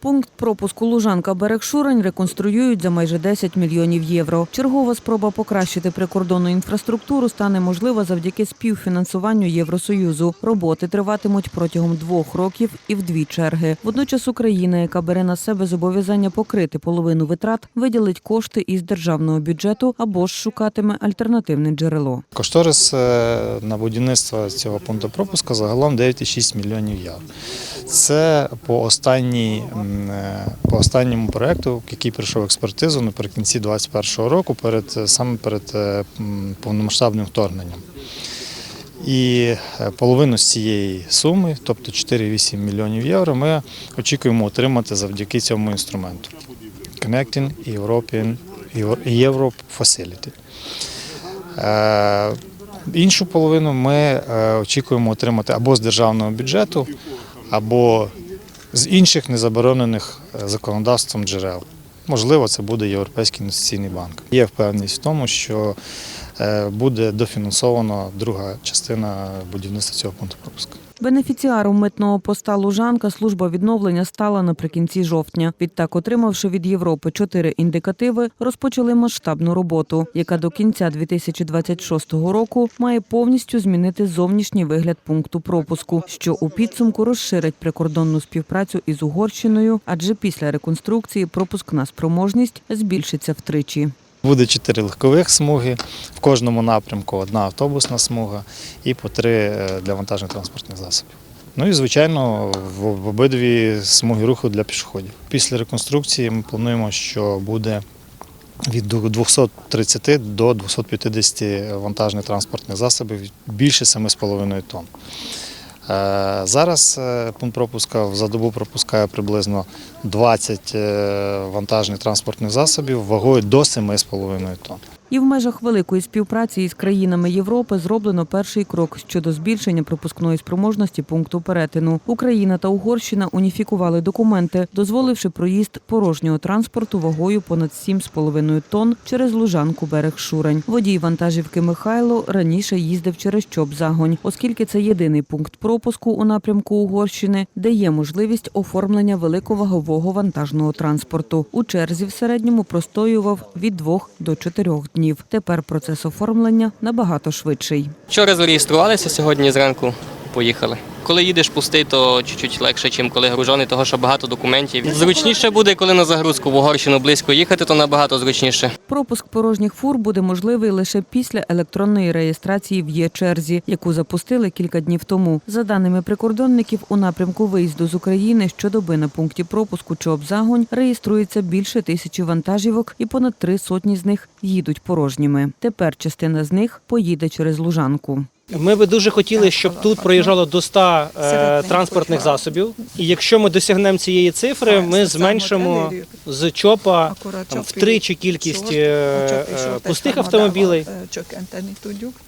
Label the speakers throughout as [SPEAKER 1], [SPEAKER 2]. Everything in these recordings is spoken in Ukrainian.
[SPEAKER 1] Пункт пропуску Лужанка Берег Шурань реконструюють за майже 10 мільйонів євро. Чергова спроба покращити прикордонну інфраструктуру стане можлива завдяки співфінансуванню Євросоюзу. Роботи триватимуть протягом двох років і в дві черги. Водночас Україна, яка бере на себе зобов'язання покрити половину витрат, виділить кошти із державного бюджету або ж шукатиме альтернативне джерело.
[SPEAKER 2] Кошторис е, на будівництво цього пункту пропуску загалом 9,6 мільйонів євро. Це по, останній, по останньому проекту, який пройшов експертизу наприкінці 2021 року, перед, е, саме перед е, повномасштабним вторгненням. І е, половину з цієї суми, тобто 4,8 мільйонів євро, ми очікуємо отримати завдяки цьому інструменту. Connecting European Europe Facility. Е, Іншу половину ми е, очікуємо отримати або з державного бюджету, або з інших незаборонених е, законодавством джерел. Можливо, це буде Європейський інвестиційний банк. Є впевненість в тому, що буде дофінансовано друга частина будівництва цього пункту пропуску.
[SPEAKER 1] Бенефіціаром митного поста Лужанка служба відновлення стала наприкінці жовтня. Відтак, отримавши від Європи чотири індикативи, розпочали масштабну роботу, яка до кінця 2026 року має повністю змінити зовнішній вигляд пункту пропуску, що у підсумку розширить прикордонну співпрацю із Угорщиною, адже після реконструкції пропускна спроможність збільшиться втричі.
[SPEAKER 2] Буде чотири легкових смуги, в кожному напрямку одна автобусна смуга і по три е, для вантажних транспортних засобів. Ну і звичайно, в в обидві смуги руху для пішоходів. Після реконструкції ми плануємо, що буде від 230 до 250 вантажних транспортних засобів більше 7,5 тонн. Е, Зараз е, пункт пропуска за добу пропускає приблизно 20 е, вантажних транспортних засобів вагою до 7,5 тонн.
[SPEAKER 1] І в межах великої співпраці із країнами Європи зроблено перший крок щодо збільшення пропускної спроможності пункту перетину. Україна та Угорщина уніфікували документи, дозволивши проїзд порожнього транспорту вагою понад 7,5 тонн через лужанку берег Шурень. Водій вантажівки Михайло раніше їздив через Чоп-Загонь, оскільки це єдиний пункт пропуску у напрямку Угорщини, де є можливість оформлення великовагового вантажного транспорту. У черзі в середньому простоював від двох до чотирьох днів. Тепер процес оформлення набагато швидший.
[SPEAKER 3] Вчора зареєструвалися, сьогодні зранку поїхали. Коли їдеш пустий, то чуть-чуть легше, ніж коли гружений, того що багато документів. Зручніше буде, коли на загрузку в Угорщину близько їхати, то набагато зручніше.
[SPEAKER 1] Пропуск порожніх фур буде можливий лише після електронної реєстрації в є-черзі, яку запустили кілька днів тому. За даними прикордонників, у напрямку виїзду з України щодоби на пункті пропуску Чоп-Загонь реєструється більше тисячі вантажівок, і понад три сотні з них їдуть порожніми. Тепер частина з них поїде через Лужанку.
[SPEAKER 4] Ми би дуже хотіли, щоб тут проїжджало до 100 е, транспортних засобів. І якщо ми досягнемо цієї цифри, ми зменшимо з ЧОПа там, втричі кількість е, е, пустих автомобілей.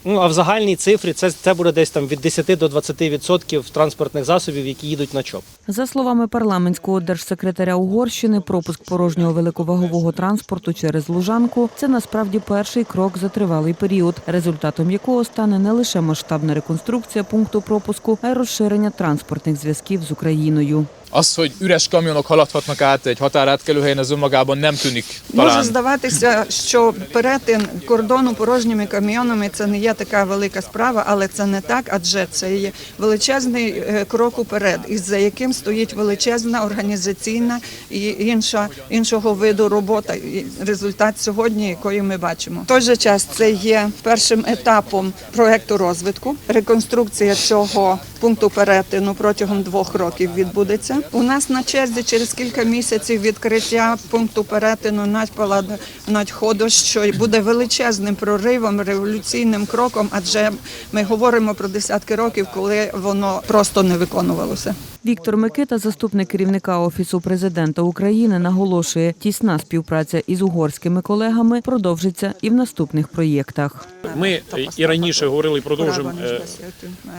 [SPEAKER 4] Ну а в загальній цифрі це, це буде десь там від 10 до 20% транспортних засобів, які їдуть на ЧОП.
[SPEAKER 1] За словами парламентського держсекретаря Угорщини, пропуск порожнього великовагового транспорту через Лужанку це насправді перший крок за тривалий період, результатом якого стане не лише масштабна реконструкція пункту пропуску, а розширення транспортних зв'язків з Україною.
[SPEAKER 5] Az, hogy üres kamionok haladhatnak át egy határátkelőhelyen, az önmagában nem tűnik
[SPEAKER 6] Може здаватися, що перетин кордону порожніми камйонами це не є така велика справа, але це не так, адже це є величезний е, крок уперед, із за яким стоїть величезна організаційна і інша іншого виду робота. І результат сьогодні, якої ми бачимо. В той же час це є першим етапом проекту розвитку. Реконструкція цього пункту перетину протягом двох років відбудеться. У нас на черзі через кілька місяців відкриття пункту перетину Надьпала Надьходу, що буде величезним проривом, революційним кроком, адже ми говоримо про десятки років, коли воно просто не виконувалося.
[SPEAKER 1] Віктор Микита, заступник керівника офісу президента України, наголошує, тісна співпраця із угорськими колегами продовжиться і в наступних проєктах.
[SPEAKER 7] Ми і раніше говорили і продовжуємо е,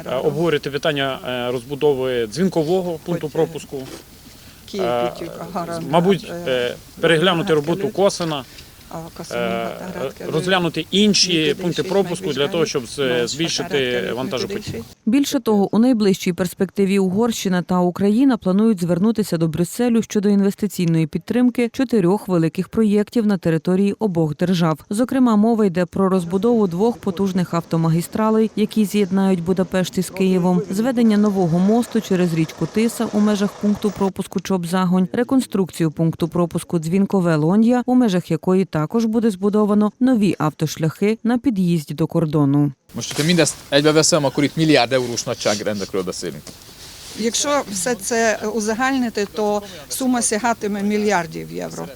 [SPEAKER 7] е, обговорювати питання е, розбудови дзвінкового пункту пропуску. Е, Мабуть, е, переглянути роботу Косина. Е, розглянути інші пункти пропуску для того, щоб збільшити вантажопотік.
[SPEAKER 1] Більше того, у найближчій перспективі Угорщина та Україна планують звернутися до Брюсселю щодо інвестиційної підтримки чотирьох великих проєктів на території обох держав. Зокрема, мова йде про розбудову двох потужних автомагістралей, які з'єднають Будапешт із Києвом, зведення нового мосту через річку Тиса у межах пункту пропуску Чоп-Загонь, реконструкцію пункту пропуску Дзвінкове Лон'я, у межах якої також буде збудовано нові автошляхи на під'їзді до кордону.
[SPEAKER 5] Hogyha mindezt egybeveszem, akkor itt milliárd eurós nagyságrendekről beszélünk.
[SPEAKER 6] Якщо все це узагальнити, то сума сягатиме мільярдів євро.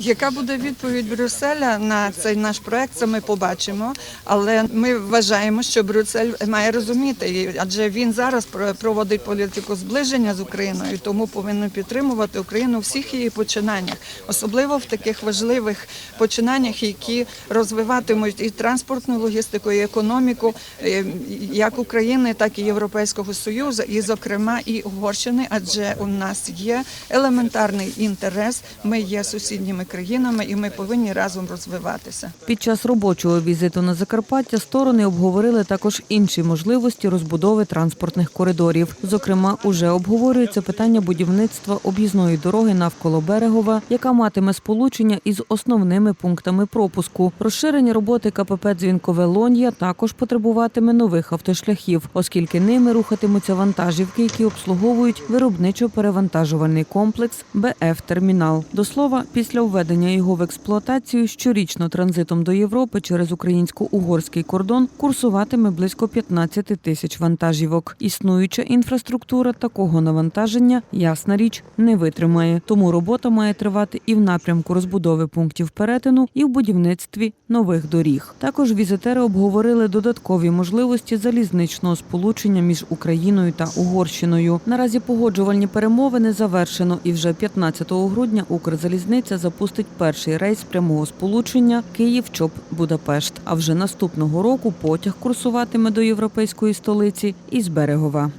[SPEAKER 6] Яка буде відповідь Брюсселя на цей наш проект, це ми побачимо. Але ми вважаємо, що Брюссель має розуміти, адже він зараз про- проводить політику зближення з Україною, тому повинен підтримувати Україну у всіх її починаннях, особливо в таких важливих починаннях, які розвиватимуть і транспортну логістику, і економіку е, як України, так і Європейського Союзу, і, зокрема, і Угорщини, адже у нас є елементарний інтерес. Ми є сусідніми країнами, і ми повинні разом розвиватися.
[SPEAKER 1] Під час робочого візиту на Закарпаття сторони обговорили також інші можливості розбудови транспортних коридорів. Зокрема, уже обговорюється питання будівництва об'їзної дороги навколо Берегова, яка матиме сполучення із основними пунктами пропуску. Розширення роботи КПП Дзвінкове Лон'я також потребуватиме нових автошляхів, оскільки ними рухатимуться вантажівки, які обслуговують виробничо-перевантажувальний комплекс БФ Термінал. До слова, після введення його в експлуатацію щорічно транзитом до Європи через українсько-угорський кордон курсуватиме близько 15 тисяч вантажівок. Існуюча інфраструктура такого навантаження, ясна річ, не витримає. Тому робота має тривати і в напрямку розбудови пунктів перетину, і в будівництві нових доріг. Також візитери обговорили додаткові можливості залізничного сполучення між Україною та Угорщиною. Наразі погоджувальні перемовини завершено, і вже 15 грудня Укрзалізниця запустить перший рейс прямого сполучення Київ-Чоп-Будапешт. А вже наступного року потяг курсуватиме до європейської столиці із Берегова.